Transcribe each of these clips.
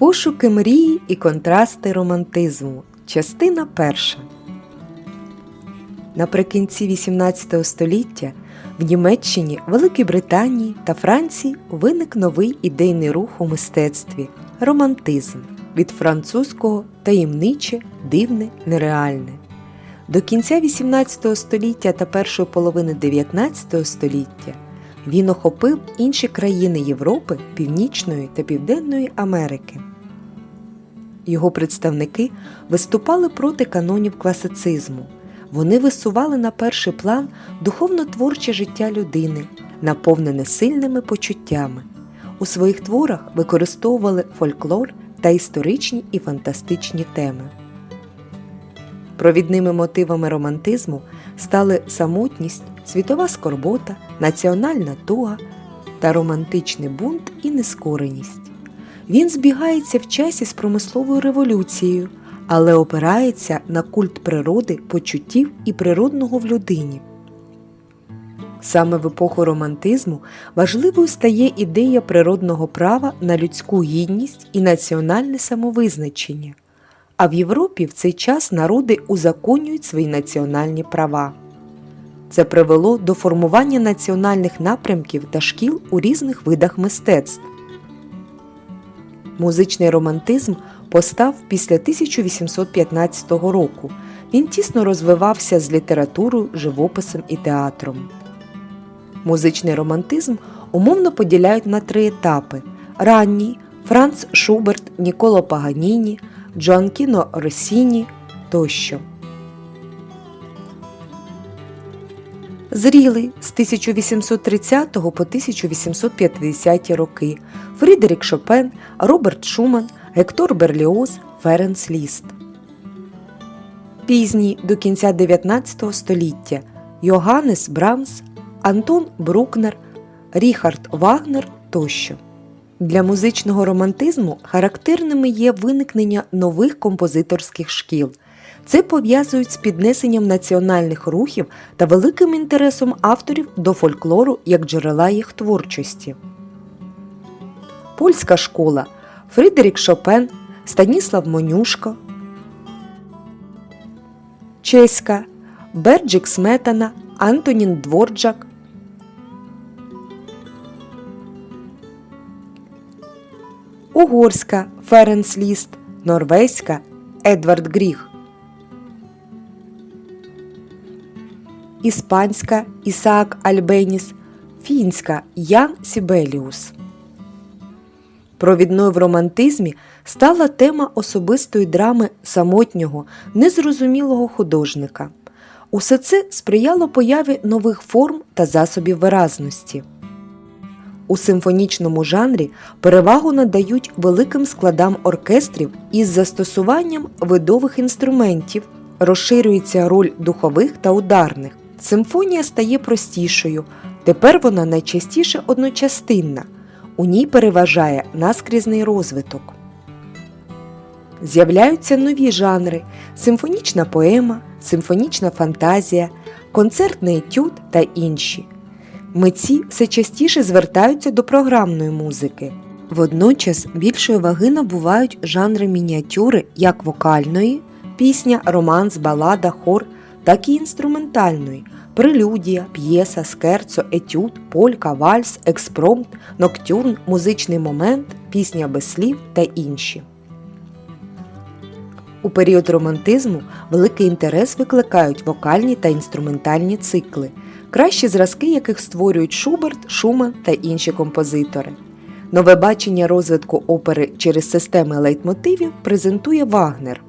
Пошуки мрії і контрасти романтизму. Частина перша. Наприкінці XVIII століття в Німеччині, Великій Британії та Франції виник новий ідейний рух у мистецтві романтизм від французького таємниче, дивне, нереальне. До кінця XVIII століття та першої половини XIX століття він охопив інші країни Європи, Північної та Південної Америки. Його представники виступали проти канонів класицизму. Вони висували на перший план духовно-творче життя людини, наповнене сильними почуттями. У своїх творах використовували фольклор та історичні і фантастичні теми. Провідними мотивами романтизму стали самотність, світова скорбота, національна туга та романтичний бунт і нескореність. Він збігається в часі з промисловою революцією, але опирається на культ природи, почуттів і природного в людині. Саме в епоху романтизму важливою стає ідея природного права на людську гідність і національне самовизначення. А в Європі в цей час народи узаконюють свої національні права. Це привело до формування національних напрямків та шкіл у різних видах мистецтв. Музичний романтизм постав після 1815 року. Він тісно розвивався з літературою, живописом і театром. Музичний романтизм умовно поділяють на три етапи: ранній Франц Шуберт, Ніколо Паганіні, Джоанкіно Росіні тощо. Зрілий з 1830 по 1850 роки Фрідерік Шопен, Роберт Шуман, Гектор Берліоз, Ференц Ліст. Пізній до кінця 19 століття Йоганнес Брамс, Антон Брукнер, Ріхард Вагнер тощо. Для музичного романтизму характерними є виникнення нових композиторських шкіл. Це пов'язують з піднесенням національних рухів та великим інтересом авторів до фольклору як джерела їх творчості. Польська школа. Фрідерік Шопен, Станіслав Монюшко, Чеська. Берджик Сметана, Антонін Дворджак, Угорська. Ференс Ліст, Норвезька. Едвард Гріх, Іспанська Ісаак Альбеніс, Фінська Ян Сібеліус. Провідною в романтизмі стала тема особистої драми самотнього, незрозумілого художника. Усе це сприяло появі нових форм та засобів виразності. У симфонічному жанрі перевагу надають великим складам оркестрів із застосуванням видових інструментів, розширюється роль духових та ударних. Симфонія стає простішою, тепер вона найчастіше одночастинна, у ній переважає наскрізний розвиток. З'являються нові жанри симфонічна поема, симфонічна фантазія, концертний етюд та інші. Митці все частіше звертаються до програмної музики. Водночас більшої ваги набувають жанри мініатюри як вокальної пісня, романс, балада, хор, так і інструментальної прелюдія, п'єса, скерцо, етюд, полька, вальс, експромт, ноктюрн, музичний момент, пісня без слів та інші. У період романтизму великий інтерес викликають вокальні та інструментальні цикли, кращі зразки яких створюють Шуберт, Шуман та інші композитори. Нове бачення розвитку опери через системи лейтмотивів презентує Вагнер.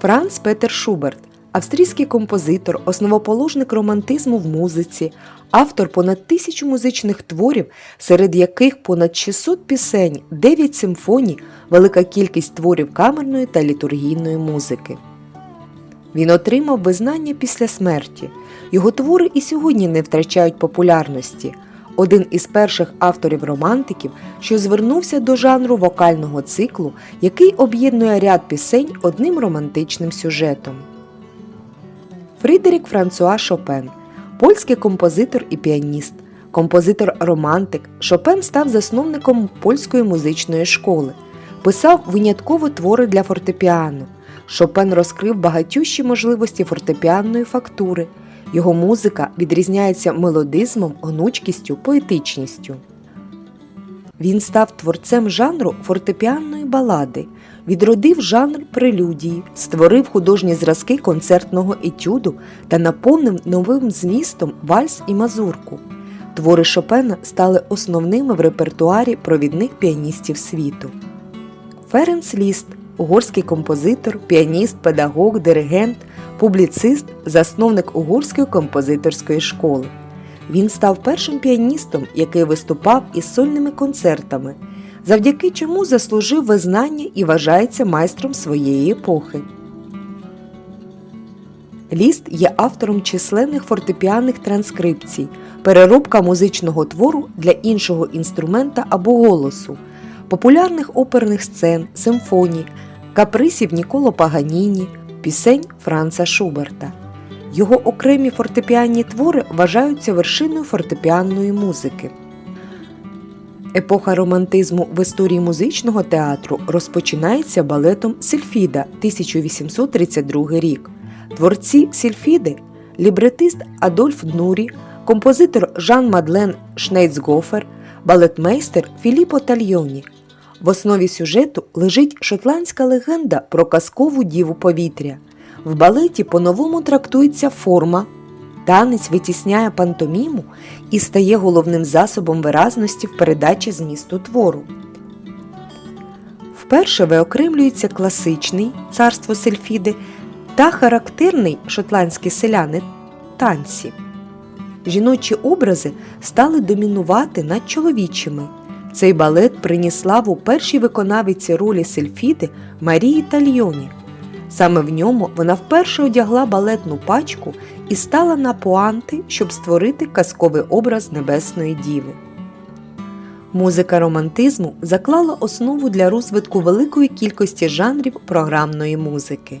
Франц Петер Шуберт австрійський композитор, основоположник романтизму в музиці, автор понад тисячу музичних творів, серед яких понад 600 пісень, 9 симфоній, велика кількість творів камерної та літургійної музики. Він отримав визнання після смерті. Його твори і сьогодні не втрачають популярності. Один із перших авторів романтиків, що звернувся до жанру вокального циклу, який об'єднує ряд пісень одним романтичним сюжетом. Фрідерік Франсуа Шопен, польський композитор і піаніст, композитор-романтик, Шопен став засновником польської музичної школи, писав винятково твори для фортепіано. Шопен розкрив багатющі можливості фортепіанної фактури. Його музика відрізняється мелодизмом, гнучкістю, поетичністю. Він став творцем жанру фортепіанної балади, відродив жанр прелюдії, створив художні зразки концертного етюду та наповнив новим змістом вальс і мазурку. Твори Шопена стали основними в репертуарі провідних піаністів світу. Ференц Ліст угорський композитор, піаніст, педагог, диригент, публіцист, засновник угорської композиторської школи. Він став першим піаністом, який виступав із сольними концертами, завдяки чому заслужив визнання і вважається майстром своєї епохи. Ліст є автором численних фортепіанних транскрипцій, переробка музичного твору для іншого інструмента або голосу, популярних оперних сцен, симфоній, каприсів Ніколо Паганіні, пісень Франца Шуберта. Його окремі фортепіанні твори вважаються вершиною фортепіанної музики. Епоха романтизму в історії музичного театру розпочинається балетом Сильфіда 1832 рік. Творці Сільфіди, лібретист Адольф Днурі, композитор Жан Мадлен Шнейцгофер, балетмейстер Філіппо Тальйоні. В основі сюжету лежить шотландська легенда про казкову діву повітря. В балеті по-новому трактується форма, танець витісняє пантоміму і стає головним засобом виразності в передачі змісту твору. Вперше виокремлюється класичний царство Сельфіди та характерний шотландські селяни танці. Жіночі образи стали домінувати над чоловічими. Цей балет приніс славу першій виконавиці ролі Сельфіди Марії Тальйоні. Саме в ньому вона вперше одягла балетну пачку і стала на пуанти, щоб створити казковий образ Небесної Діви. Музика романтизму заклала основу для розвитку великої кількості жанрів програмної музики.